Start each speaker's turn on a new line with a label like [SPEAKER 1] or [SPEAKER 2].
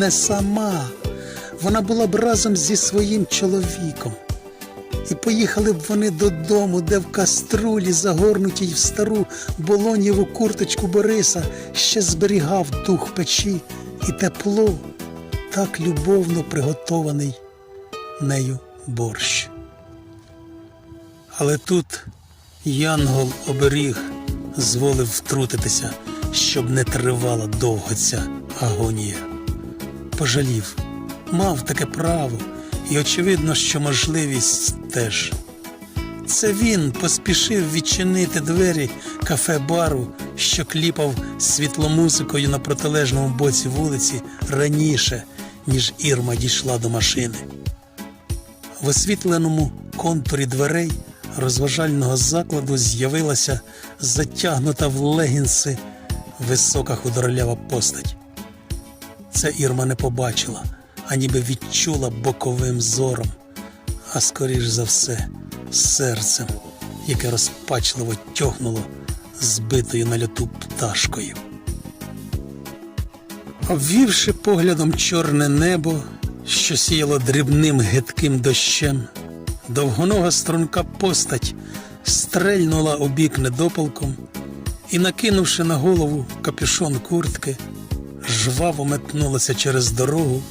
[SPEAKER 1] не сама. Вона була б разом зі своїм чоловіком. І поїхали б вони додому, де в каструлі, загорнутій в стару болонєву курточку Бориса, ще зберігав дух печі і тепло, так любовно приготований нею борщ. Але тут Янгол оберіг зволив втрутитися, щоб не тривала довго ця агонія. Пожалів, мав таке право, і очевидно, що можливість теж. Це він поспішив відчинити двері кафе-бару, що кліпав світломузикою на протилежному боці вулиці раніше, ніж Ірма дійшла до машини. В освітленому контурі дверей розважального закладу з'явилася затягнута в легінси висока худорлява постать. Це Ірма не побачила, а ніби відчула боковим зором, а скоріш за все, серцем, яке розпачливо тьохнуло збитою на льоту пташкою. Обвівши поглядом чорне небо, що сіяло дрібним гидким дощем, довгонога струнка постать стрельнула у бік недопалком і, накинувши на голову капюшон куртки, жваво метнулася через дорогу